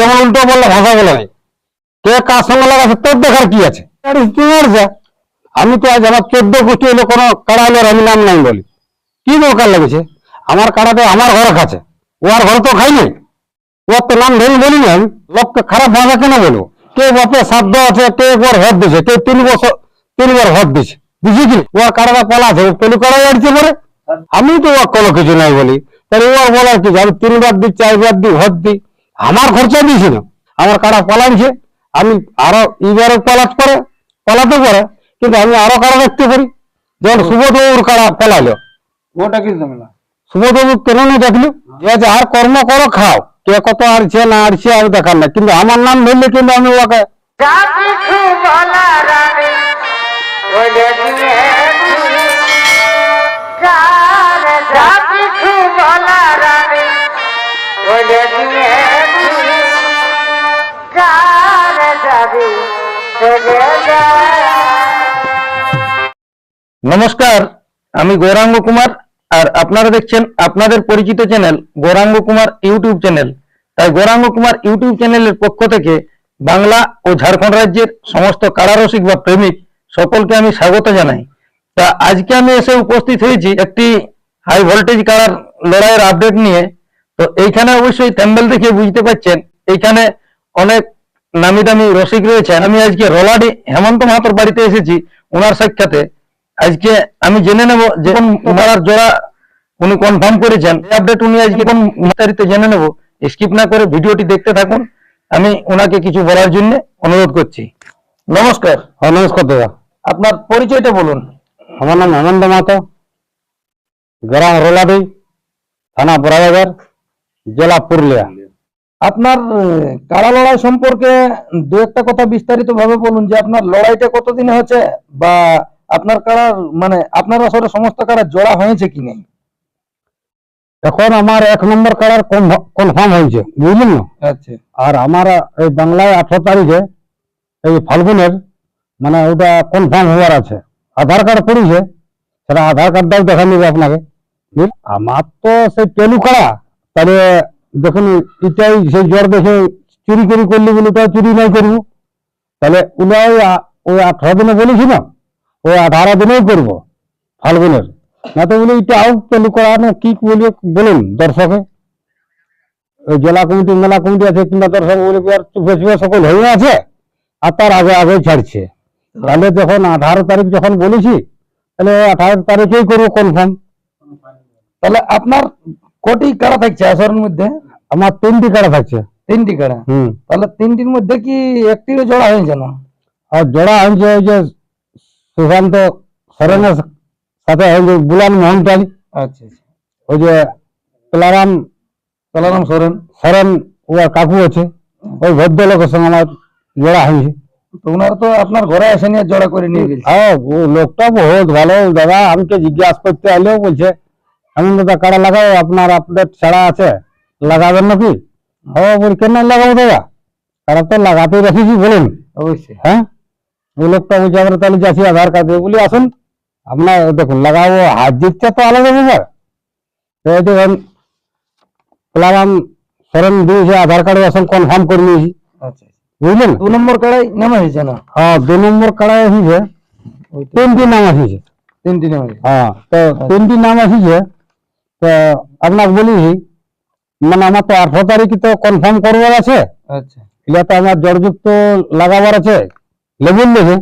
যেমন উল্টো বললে ভাষা বলে নাই। কে কার সঙ্গে লাগাছে তোর দেখার কি আছে? আমি তো আজ আমার চোদ্দ গোষ্ঠী হলো কোনো কাড়া হলো আমি নাম নাই বলি। কি দরকার লেগেছে? আমার কাড়াতে আমার ঘর খাচ্ছে ও আর ঘরে তো খাই নাই। ওর তো নাম ধরে বলি না আমি। লোককে খারাপ ভাষা কেন বলব? কে বাপে সাধ্য আছে কে একবার হদ দিছে কে তিন বছর তিনবার হদ দিছে। বুঝি কি? ওর কাড়াটা পালা আছে ও পেলু কাড়া আড়ছে পরে। আমি তো ওর কোনো কিছু নাই বলি। তাহলে ওর বলার কি? আমি তিনবার দিই চারবার দিই হদ দিই। আমার খরচা দিয়েছি না। আমার কারা পালাইছে আমি আরও এবারও পালাত করে পালাতে পারে কিন্তু আমি আরও কাড়া দেখতে পারি? যেমন সুবোধবাবুর কাড়া পালাইলো? ওটা কি ঝামেলা? সুবোধবাবু কেন না দেখল যে আর কর্ম করো খাও। কে কত আড়ছে না আড়ছে আমি দেখার না কিন্তু আমার নাম ধরলে কিন্তু আমি ওকে নমস্কার। আমি গৌরাঙ্গ কুমার আর আপনারা দেখছেন আপনাদের পরিচিত channel Gouranga Kumar YouTube channel. তাই গৌরাঙ্গ কুমার ইউটিউব চ্যানেলের পক্ষ থেকে বাংলা ও ঝাড়খণ্ড রাজ্যের সমস্ত কারারসিক বা প্রেমিক সকলকে আমি স্বাগত জানাই। তা আজকে আমি এসে উপস্থিত হয়েছি একটি হাই ভোল্টেজ কারার লড়াইয়ের আপডেট নিয়ে। তো এইখানে অবশ্যই ট্যাম্বেল দেখে বুঝতে পারছেন, এইখানে অনেক নামি দামি রসিক রয়েছে। আমি আজকে রলাডি হেমন্ত মাহাতোর বাড়িতে এসেছি ওনার সাক্ষাতে। আজকে আমি জেনে নেব যে কোন মারার জোড়া উনি কনফার্ম করেছেন। এই আপডেট উনি আজকে কোন বিস্তারিত জেনে নেব। স্কিপ না করে ভিডিওটি দেখতে থাকুন। আমি ওনাকে কিছু বলার জন্য অনুরোধ করছি। নমস্কার। হ্যাঁ নমস্কার দাদা। আপনার পরিচয়টা বলুন। আমার নাম হেমন্ত মাতো গ্রাম রোলাডি থানা বড়াবাজার জেলা পুরুলিয়া। আপনার কারা লড়াই সম্পর্কে দু একটা কথা বিস্তারিত ভাবে বলুন যে আপনার লড়াইটা কতদিন হয়েছে বা আপনার কারার মানে আপনার আসলে সমস্ত কারা জোড়া হয়েছে কি নেই? এখন আমার এক নম্বর কার্ড কনফার্ম হয়েছে বুঝলেন না? আচ্ছা। আর আমার এই বাংলায় আঠারো তারিখে এই ফাল্গুনের মানে ওটা কনফার্ম হওয়ার আছে। আধার কার্ড পড়েছে সেটা আধার কার্ডটাও দেখা নেবে আপনাকে। আমার তো সেই পেলু কারা তাহলে দেখুন এটাই সেই জ্বর দেখে চুরি করি করলি বলে ওটাও চুরি নাই করব। তাহলে ওটা ওই আঠারো দিনে বলেছি না, ওই আঠারো দিনেই করব ফাল্গুনের। না তো বলি এটা আউ পেলু করা না কি বলি, বলুন দর্শকে। ওই জেলা কমিটি, মেলা কমিটি আছে, কিংবা দর্শক বলে, আর চুপে চুপে সকল হয়ে আছে, আর তার আগে আগে ছাড়ছে। তাহলে যখন আঠারো তারিখ যখন বলেছি, তাহলে আঠারো তারিখেই করব কনফার্ম তাহলে আপনার কটি কারা থাকছে আসরের মধ্যে? আমার তিনটি কাড়া থাকছে। তিনটি কারা হুম। তাহলে তিনটির মধ্যে কি একটিরও জোড়া হয়েছে না আর জোড়া হয়েছে ওই যে সুশান্ত সরেনের সাথে হয়েছে বুলান মোহনটাল আচ্ছা আচ্ছা। ওই যে তুলারাম কালারাম সোরেন। সরেন ওর কাকু আছে। ওই ভদ্রলোকের সঙ্গে আমার জোড়া হয়েছে। তো ওনারা তো আপনার ঘরে এসে নিয়ে জোড়া করে নিয়ে গেছে। হ্যাঁ ও লোকটা বহুত ভালো। দাদা আমাকে জিজ্ঞাসা করতে আলেও বলছে আমি দাদা কাড়া লাগাও আপনার আপডেট ছাড়া আছে। লাগাবেন নাকি? ও বলি কেন লাগাবো দাদা? কাড়া তো লাগাতে রেখেছি বলুন। অবশ্যই। হ্যাঁ? ওই লোকটা বলছে আমরা তাহলে যাচ্ছি আধার কার্ড দিয়ে। বলি আসুন। আপনার দেখুন লাগাবো হাত জিতটা তো আলাদা ব্যাপার। তো দেখুন প্লারাম সরেন দিয়েছে আধার কার্ডে আসুন কনফার্ম করে নিয়েছি। আচ্ছা বুঝলেন? দু নম্বর কাড়াই নামা হয়েছে না? হ্যাঁ দু নম্বর কাড়ায় এসেছে তিনটি নাম এসেছে তিনটি নামা হ্যাঁ তো তিনটি নাম এসেছে তো আপনাকে বলেছি মানে আমার তো আঠারো তারিখে তো কনফার্ম করবার আছে। আচ্ছা। এটা তো আমার জড়যুক্ত লাগাবার আছে। লেবুল দেখে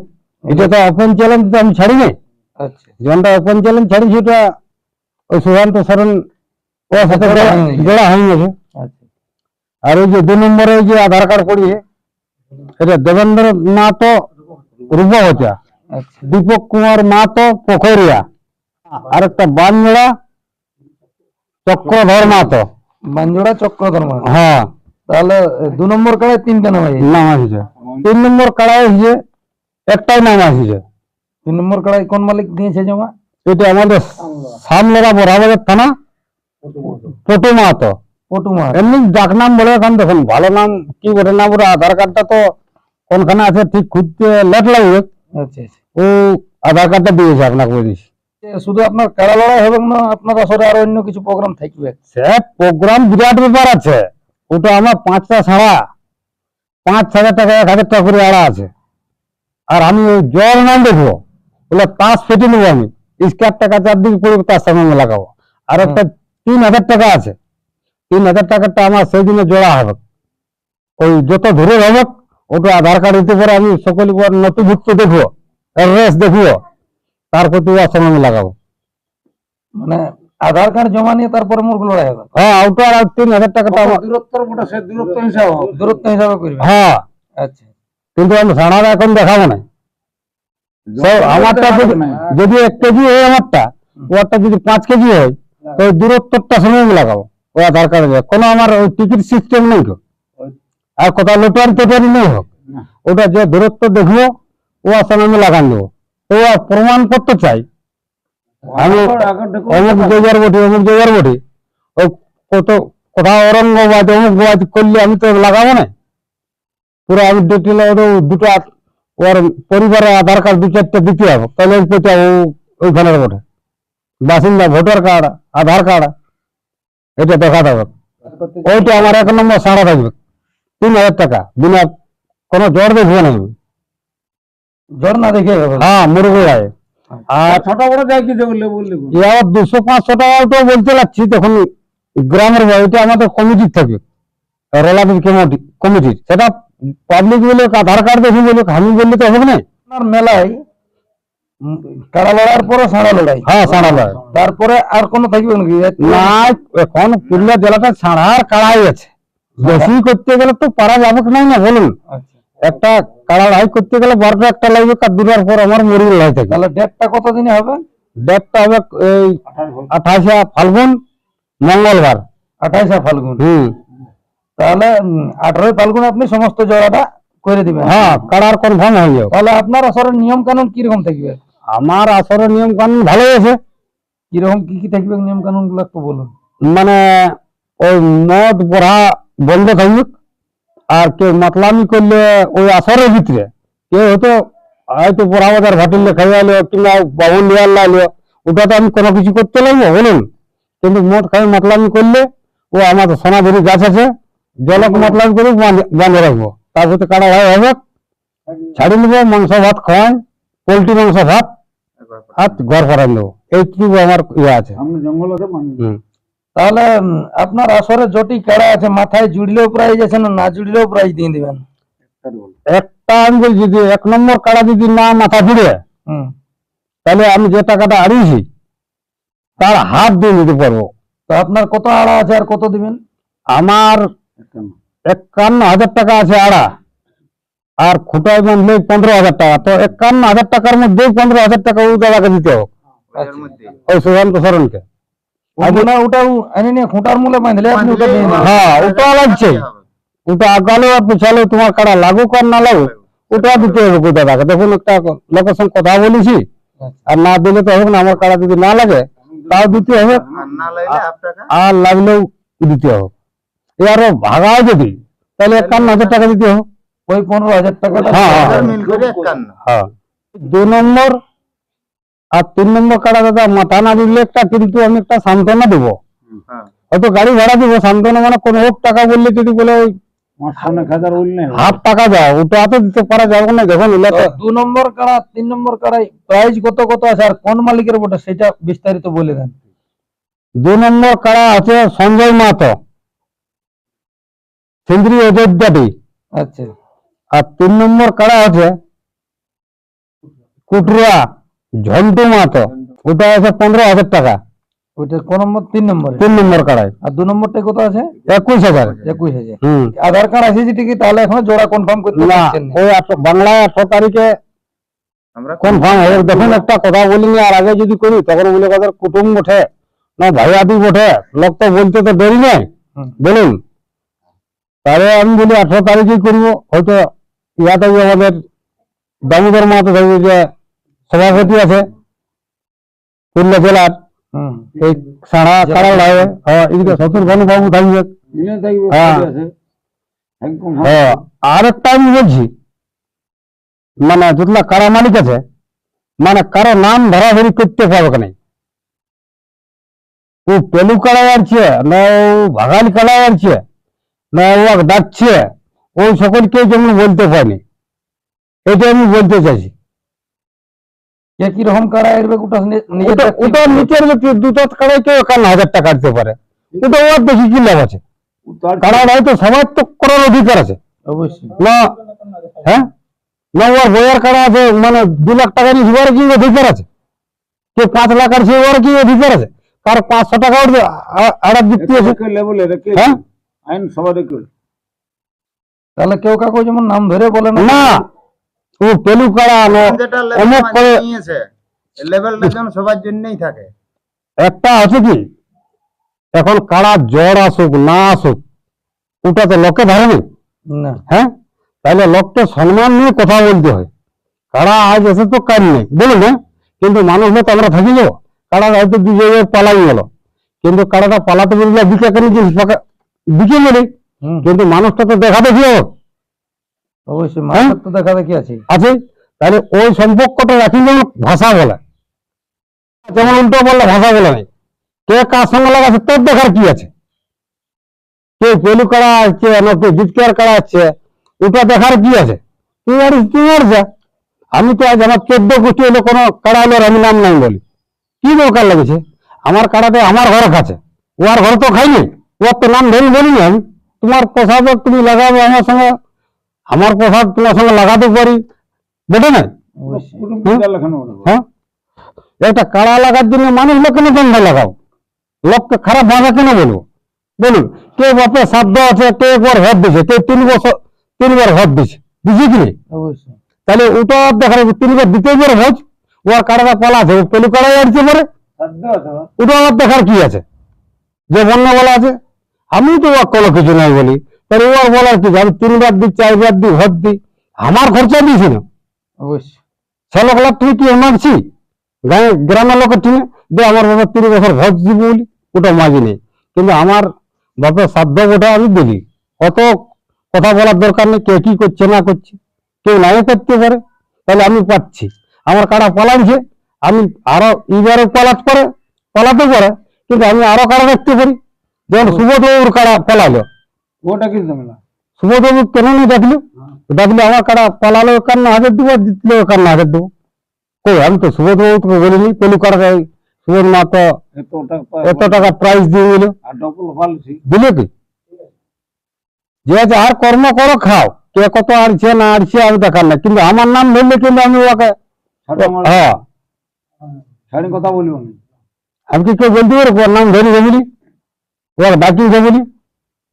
এটা তো ওপেন চ্যালেঞ্জ তো আমি ছাড়িনি। আচ্ছা। যেমনটা ওপেন চ্যালেঞ্জ ছাড়িছি ওটা ওই সুশান্ত সরেন ওর সাথে জোড়া হয়ে গেছে। আর ওই যে দু নম্বরে যে আধার কার্ড পড়িয়ে এটা দেবেন্দ্র মাতো রূপবচা আচ্ছা। দীপক কুমার মাতো পোখরিয়া। আর একটা বানজোড়া চক্রধর মাতো বাঞ্জোড়া চক্রধর মা হ্যাঁ। তাহলে দু নম্বর কাড়ায় তিনটা নামা হয়েছে নাম আসছে। তিন নম্বর কাড়াই এসেছে একটাই নাম আসছে। তিন নম্বর কাড়াই কোন মালিক দিয়েছে জমা? এটা আমাদের সামলেরা বরাবরের থানা পটু মাহাতো পটু মা এমনি ডাক নাম বলে এখন দেখুন ভালো নাম কি বলে না বলে আধার কার্ডটা তো কোনখানে আছে ঠিক খুঁজতে লেট লাগবে। আচ্ছা আচ্ছা। ও আধার কার্ডটা দিয়েছে আপনাকে বলেছি এ, শুধু আপনার কাড়া লড়াই হবে না আপনার আসরে আরও অন্য কিছু প্রোগ্রাম থাকবে। সে প্রোগ্রাম বিরাট ব্যাপার আছে। ওটা আমার পাঁচটা ছাড়া পাঁচ হাজার টাকা এক হাজার টাকা করে আড়া আছে। আর আমি ওই জল নাম দেখব বলে তাস ফেটে নেব আমি। স্কোয়ার টাকা চারদিকে পড়বে তার সামনে আমি লাগাবো। আর একটা তিন হাজার টাকা আছে। তিন হাজার টাকাটা আমার সেই দিনে জোড়া হবে ওই যত ধরে হবে ওটা আধার কার্ড দিতে পারে আমি সকল নথিভুক্ত দেখব রেস দেখব। তার প্রতি আসলে আমি লাগাবো। মানে আধার কার্ড জমা নিয়ে তারপরে মোর লড়াই হবে হ্যাঁ ওটা আর তিন হাজার টাকাটা দূরত্বর বটে সে দূরত্ব হিসাব দূরত্ব হিসাবে করবে। হ্যাঁ। আচ্ছা। কিন্তু আমি সাড়াটা এখন দেখাবো না। সব আমারটা যদি যদি এক কেজি হয় আমারটা ওরটা যদি পাঁচ কেজি হয় তো দূরত্বটা সময় আমি লাগাবো। ওই আধার কার্ডে কোনো আমার ওই টিকিট সিস্টেম নেই তো। আর কোথাও লোটারি টোটারি নেই হোক। ওটা যে দূরত্ব দেখব ও আসলে আমি লাগান দেবো। ও প্রমাণপত্র চাই। আমি দেখো, অমুক জায়গার বটি অমুক জায়গার বটি। ও কত কোথাও অরঙ্গবাদ অমুক বাদ করলে আমি তো লাগাবো না। পুরো আমি ডিটেল দুটো ওর পরিবারের আধার কার্ড দু চারটে দিতে হবে। তাহলে পেতে ও ওইখানের বটে। বাসিন্দা ভোটার কার্ড আধার কার্ড এটা দেখাতে হবে। ওইটা আমার এক নম্বর সাড়া থাকবে। তিন হাজার টাকা। বিনা কোনো জ্বর দেখব না আমি। না দেখে হ্যাঁ আর ছোট বড় কি বললে বললে বল। দুশো পাঁচশো টাকাও তো বলতে লাগছি তখন গ্রামের বাড়িটা আমাদের কমিটির রেলাবিল কমিটি কমিটির। সেটা পাবলিক বলে আধার কার্ড দেখি বলে আমি বললে তো হবে না। আপনার মেলায় উম, কাড়া লড়াইয়ের পরে সাড়া লড়াই। হ্যাঁ সাড়া লয় তারপরে আর কোনো থাকবে নাকি? না এখন পুরুলিয়া জেলাটা ছাড়ার কাড়াই আছে। বেশি করতে গেলে তো পারা যাবে নাই না বলুন। আচ্ছা। একটা কাড়া লড়াই করতে গেলে বারোটা একটা লাগবে আর দুটার পর আমার মুরগি লড়াই থাকে। তাহলে ডেটটা কত দিনে হবে? ডেটটা হবে এই আঠাশে ফাল্গুন মঙ্গলবার। আঠাইশে ফাল্গুন। হুম। তাহলে আঠারোই ফাল্গুন আপনি সমস্ত জোড়াটা করে দিবেন। হ্যাঁ কাড়ার কনফার্ম হয়ে যাবে। তাহলে আপনার আসরের নিয়ম কানুন কীরকম থাকবে? আমার আসরের নিয়ম কানুন ভালোই আছে। কীরকম কি কি থাকবে নিয়ম কানুনগুলো একটু বলুন। মানে ওই মদ পড়া বন্ধ থাকবে আর কেউ মাতলামি করলে ওই আসরের ভিতরে। কেউ হয়তো হয়তো পড়া বাজার ভাটিলে খাইয়া আলো কিংবা বাবুল নিয়ে আনলো ওটা তো আমি কোনো কিছু করতে লাগবো বলুন। কিন্তু মদ খাই মাতলামি করলে ও আমার সোনাঝুরি গাছ আছে জলক মাতলামি করে বাঁধে- রাখব। তার সাথে কাটা ভাই হবে। ছাড়ি নেব মাংস ভাত খাওয়াই। পোলট্রি মাংস ভাত। আর ঘর করাই নেব। এইটুকু আমার ইয়ে আছে। জঙ্গল আছে তাহলে আপনার আসরে জটি কেড়া আছে মাথায় জুড়লেও প্রাইজ আছে না না জুড়লেও প্রাইজ দিয়ে দিবেন? একটা আমি বলছি যে এক নম্বর কাড়া যদি না মাথা ফিরে হুম। তাহলে আমি যে টাকাটা হারিয়েছি তার হাত দিয়ে দিতে পারব। তো আপনার কত আড়া আছে আর কত দিবেন? আমার একান্ন। হাজার টাকা আছে আড়া। আর খুঁটায় বাঁধলে পনেরো হাজার টাকা। তো একান্ন হাজার টাকার মধ্যে পনেরো হাজার টাকা ওই দাদাকে দিতে হবে। ওই সুশান্ত সরণকে হয় ওটাও আনি নিয়ে খুঁটার মূলে বাঁধলে আপনি ওটা হ্যাঁ ওটা লাগছে। ওটা আগালো আর পিছালো তোমার কাড়া লাগুক আর না লাগুক ওটা দিতে হবে দাদাকে দেখুন একটা লোকের সঙ্গে কথা বলেছি। আর না দিলে তো হবে না আমার কাড়া যদি না লাগে তাও দিতে হবে। আর লাগলেও দিতে হবে। এবারে ভাগাও যদি তাহলে একান্ন হাজার টাকা দিতে হবে। ওই পনেরো হাজার হ্যাঁ, হ্যাঁ। হ্যাঁ। দু নম্বর আর তিন নম্বর কাড়া দাদা মাথা না দিলে একটা কিন্তু আমি একটা সান্ত্বনা দেবো। হয়তো গাড়ি ভাড়া দিব সান্ত্বনা মানে কোনো হোক টাকা বললে যদি বলে ওই পাঁচশো অনেক হাজার উঠলে হাফ টাকা দাও ওটা তো দিতে পারা যাবে না দেখুন এলে তো তো দু নম্বর কাড়া তিন নম্বর কাড়াই প্রাইজ কত কত আছে আর কোন মালিকের বটে সেটা বিস্তারিত বলে দেন। দু নম্বর কাড়া আছে সঞ্জয় মাহাতো সিন্দ্রি অযোধ্যাটি আচ্ছা। আর তিন নম্বর কাড়া আছে কুটুরা ঝন্টু মাহাতো ওটা আছে পনেরো হাজার টাকা। ওইটা কোন নম্বর? তিন নম্বরে। তিন নম্বর কাড়ায় আর দু নম্বরটা কত আছে? একুশ হাজার। একুশ হাজার। আধার কার্ড আছে যেটি কি তাহলে এখন জোড়া কনফার্ম করতে না ওই বাংলায় আঠারো তারিখে কনফার্ম হবে। দেখুন একটা কথা বলিনি আর আগে যদি করি তখন বলে কথা কুটুম ওঠে না ভাই আদি ওঠে লোক তো বলতে তো দেরি নেই। বলুন। তাহলে আমি বলি আঠারো তারিখেই করব। হয়তো ইয়া থাকবে আমাদের দামোদর মাহাতো থাকবে যে সভাপতি আছে পুরুলিয়া জেলার হুম এই সাড়া কাড়া লাগে হ্যাঁ এদিকে শত্রুঘ্ন বাবু থাকবে মিলে থাকবে হ্যাঁ। ঠিক আছে একদম হ্যাঁ আর একটা আমি বলছি মানে যেগুলা কারা মালিক আছে মানে কারও নাম ধরাধরি করতে পারবে না ও পেলু কাড়াই আনছে না ও ভাগালি কাড়াই আনছে না ও ডাকছে ওই সকলকে যেমন বলতে পারিনি এটা আমি বলতে চাইছি কি রকম কাড়া এরবে ওটা ওটা নিচের দুটো কাড়াই কেউ একান্ন হাজার টাকা দিতে পারে। ওটা ওর বেশি কি লাভ আছে? তার সবার তো করার অধিকার আছে। অবশ্যই। না হ্যাঁ? না ওর বইয়ের কাড়া আছে মানে দু লাখ টাকা নিয়ে ওর কি অধিকার আছে? কে পাঁচ লাখ আছে ওর কি অধিকার আছে? কার পাঁচশো টাকা উঠবে আড়ার যুক্তি আছে হ্যাঁ? আইন তাহলে কেউ কাকু যেমন নাম ধরে বলে না ও পেলু না অমুক করে নিয়েছে লেভেলটা যেন সবার জন্যই থাকে। একটা আছে কি? এখন কাড়া জ্বর আসুক না আসুক ওটা তো লোকে ধরেনি? না। হ্যাঁ? তাহলে লোককে সম্মান নিয়ে কথা বলতে হয়। কারা আজ এসে তো কাজ নেই বলুন হ্যাঁ? কিন্তু মানুষ তো আমরা থাকি যাব কারা হয়তো দু জায়গায় পালাই গেল। কিন্তু কারাটা পালাতে বললে দিকে কেন জিনিস গেলে হুম, কিন্তু মানুষটা তো দেখা দেখি অবশ্যই তো দেখা দেখি আছে? আছে? তাহলে ওই সম্পর্কটা রাখি যেমন ভাষা বলে। যেমন উল্টো বললে ভাষা বলে নাই। কে কার সঙ্গে লাগাচ্ছে তোর দেখার কি আছে? কে পেলু কাড়া আসছে না কে জিতকার কাড়া আসছে ওটা দেখার কি আছে? তুই আর তুই আর যা। আমি তো আজ আমার চোদ্দ কোটি হলো কোনো কাড়া হলো আমি নাম নাই বলি। কি দরকার লেগেছে? আমার কাড়াতে আমার ঘর খাচ্ছে ও আর ঘরে তো খাইনি। ওর তো নাম ধরি বলিনি আমি। তোমার প্রসাদ তুমি লাগাবে আমার সঙ্গে। আমার প্রসাদ তোমার সঙ্গে লাগাতে পারি। বেটে না অবশ্যই। কোনো পূজা লেখানো ওটা হ্যাঁ? একটা কাড়া লাগার জন্য মানুষ লোক কেন দণ্ড লাগাও? লোককে খারাপ ভাষা কেন বলব বলুন কে বাপে সাধ্য আছে কে একবার ভোট দিছে কে তিন বছর তিনবার ভোট দিছে। দিছে কি তাহলে ওটা দেখা যাবে তিনবার দিতে পারে ভোজ ও আর কাড়াটা পালা আছে পেলু কাড়াই আসছে পরে? ওটা আমার দেখার কি আছে? যে বন্য বলা আছে? আমি তো ওর কোনো কিছু নাই বলি। তাহলে ও আর বলার কি? আছে? আমি তিনবার দিই চারবার দিই ভোট দিই আমার খরচা দিয়েছি না? অবশ্যই। ছেলেগুলা তুই কি মাগছি গায়ে গ্রামের লোকের টিমে দে আমার বাবা তিন বছর ভোট দিব বলি ওটা মাগি নেই। কিন্তু আমার বাপের সাধ্য ওটা আমি বলি। অত কথা বলার দরকার নেই কে কি করছে না করছে। কেউ নাই করতে পারে তাহলে আমি পাচ্ছি। আমার কারা পালাইছে আমি আরও এবারে পালাত পারে পালাতে পারে কিন্তু আমি আরও কারা দেখতে পারি? যেমন সুবোধবাবুর কারা পালালো। ওটা কি ঝামেলা? সুবোধবাবু কেন নি দেখল দেখলে আমার কারা পালালো কার না হাজার দেবো জিতলে কার না হাজার দেবো কই আমি তো সুবোধবাবু তোকে বলিনি পেলু কারা সুবোধ মা তো এত টাকা প্রাইজ দিয়ে দিল আর দিলে কি? যে আছে আর কর্ম করো খাও। কে কত আড়ছে না আড়ছে আমি দেখার না কিন্তু আমার নাম ধরলে কিন্তু আমি ওকে হ্যাঁ। কথা বলিব আমি কি কেউ বলতে পারব? নাম ধরে বলি ওর ডাকি বলি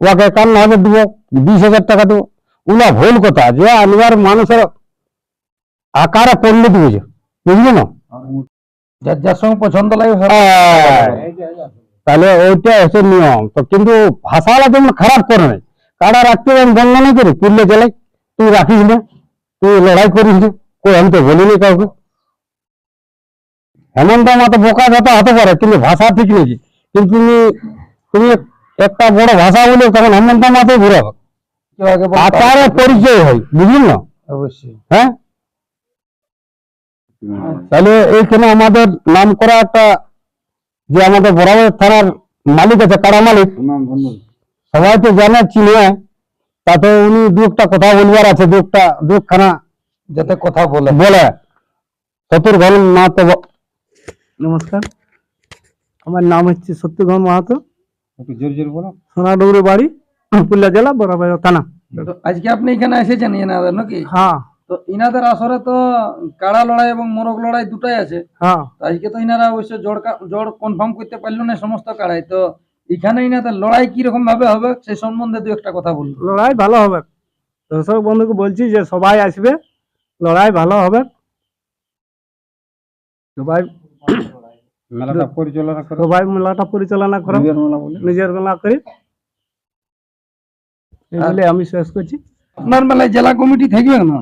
ওকে একান্ন হাজার দেবো বিশ হাজার টাকা দেবো। ওগুলা ভুল কথা যে আনিবার মানুষের আকারে পণ্ডিত বুঝে বুঝলি না? যার যার সঙ্গে পছন্দ লাগে হ্যাঁ। তাহলে ওইটা হচ্ছে নিয়ম। তো কিন্তু ভাষাটা যেমন খারাপ করে নাই কারা রাখতে আমি বন্ধ নাই করি পুরলে জেলায় তুই রাখিস না তুই লড়াই করিস না কই আমি তো বলিনি কাউকে। হেমন্ত মাতো বোকা যত হতে পারে কিন্তু ভাষা ঠিক নেই। কিন্তু তুমি তুমি একটা বড় ভাষা বলে তখন হেমন্ত ঘুরাবে কেউ আগে পরিচয় হয় বুঝলি না? অবশ্যই। হ্যাঁ? তাহলে এইখানে আমাদের নাম করা একটা যে আমাদের বরাবর থানার মালিক আছে কারা মালিক? সবাই তো জানে চিনে। তাতে উনি দু একটা কথা বলবার আছে দু একটা দু একখানা যাতে কথা বলে। বলে। চতুর ঘন না তো ব- নমস্কার। আমার নাম হচ্ছে সত্যঘন মাহাতো। একটু জোর জোর বলো। সোনাডুবরি বাড়ি পুরুলিয়া জেলা বরাবাজার থানা। তো আজকে আপনি এখানে এসেছেন এনাদের নাকি? হ্যাঁ। তো ইনাদের আসরে তো কাড়া লড়াই এবং মোরগ লড়াই দুটাই আছে। হ্যাঁ। আজকে তো ইনারা অবশ্য জোর জোর কনফার্ম করতে পারল না সমস্ত কাড়াই। তো এখানে ইনাদের লড়াই কি রকম ভাবে হবে সেই সম্বন্ধে দু একটা কথা বলব লড়াই ভালো হবে। দর্শক বন্ধুকে বলছি যে সবাই আসবে লড়াই ভালো হবে। সবাই মেলাটা পরিচালনা করো? সবাই মেলাটা পরিচালনা করো। নিজের মেলা বলে? নিজের মেলা করি। আমি শেষ করছি। আপনার মেলায় জেলা কমিটি থাকবে না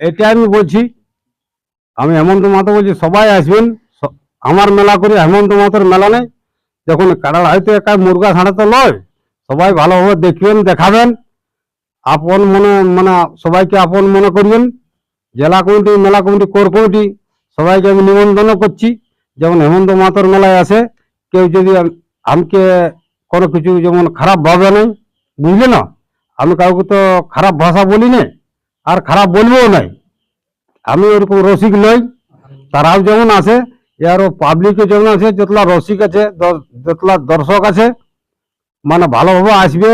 এটা আমি বলছি। আমি হেমন্ত মাতো বলছি সবাই আসবেন। আমার মেলা করি হেমন্ত মাতোর মেলা নেই। যখন কাড়া হয়তো একা মুরগা ছাড়া তো নয়। সবাই ভালোভাবে দেখবেন দেখাবেন। আপন মনে মানে সবাইকে আপন মনে করবেন জেলা কমিটি মেলা কমিটি কোর কমিটি সবাইকে আমি নিমন্ত্রণ করছি। যেমন হেমন্ত মাতোর মেলায় আসে, কেউ যদি আমাকে কোনো কিছু যেমন খারাপ ভাবে নেই বুঝলে না? আমি কাউকে তো খারাপ ভাষা বলি না, আর খারাপ বলব নাই। আমি ওরকম রসিক নই। তারাও যেমন আছে এরও পাবলিকও যেমন আছে যতলা রসিক আছে যতলা দর্শক আছে মানে ভালোভাবে আসবে,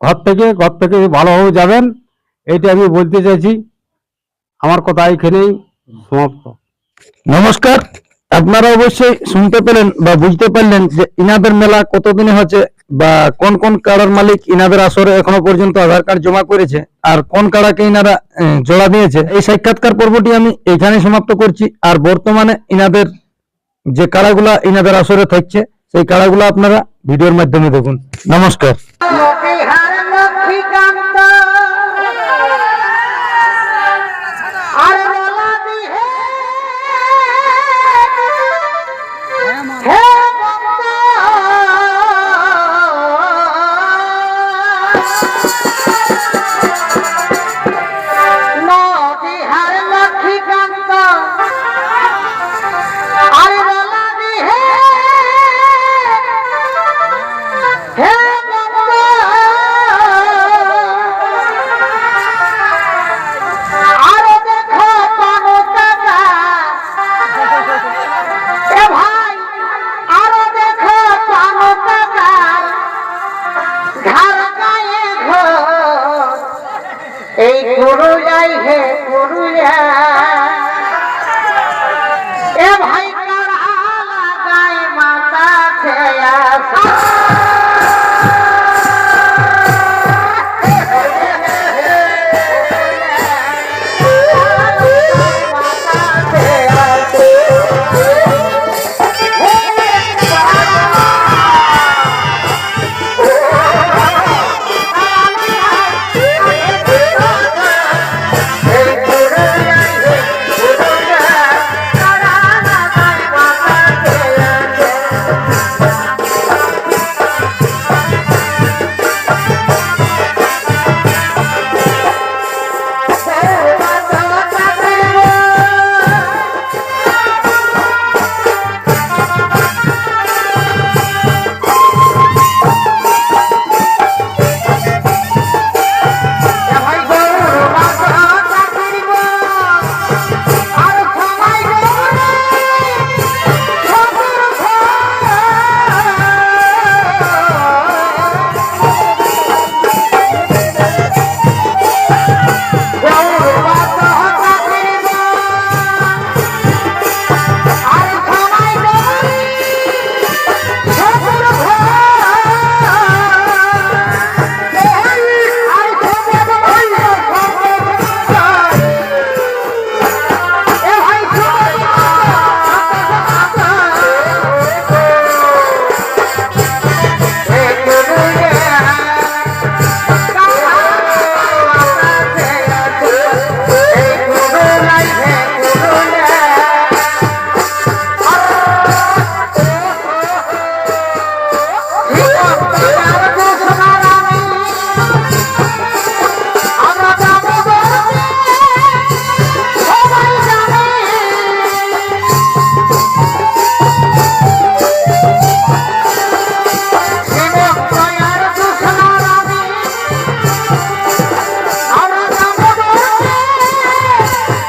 ঘর থেকে ঘর থেকে ভালোভাবে যাবেন এইটা আমি বলতে চাইছি। আমার কথা এখানেই সমাপ্ত। নমস্কার। আপনারা অবশ্যই শুনতে পেলেন বা বুঝতে পারলেন যে ইনাদের মেলা কতদিনে হচ্ছে বা কোন কোন কাড়ার মালিক ইনাদের আসরে এখনও পর্যন্ত আধার কার্ড জমা করেছে আর কোন কাড়াকে ইনারা জোড়া দিয়েছে। এই সাক্ষাৎকার পর্বটি আমি এখানে সমাপ্ত করছি। আর বর্তমানে ইনাদের যে কাড়াগুলা ইনাদের আসরে থাকছে, সেই কাড়াগুলা আপনারা ভিডিওর মাধ্যমে দেখুন। নমস্কার। গুরু যাই হে গুরু ভাই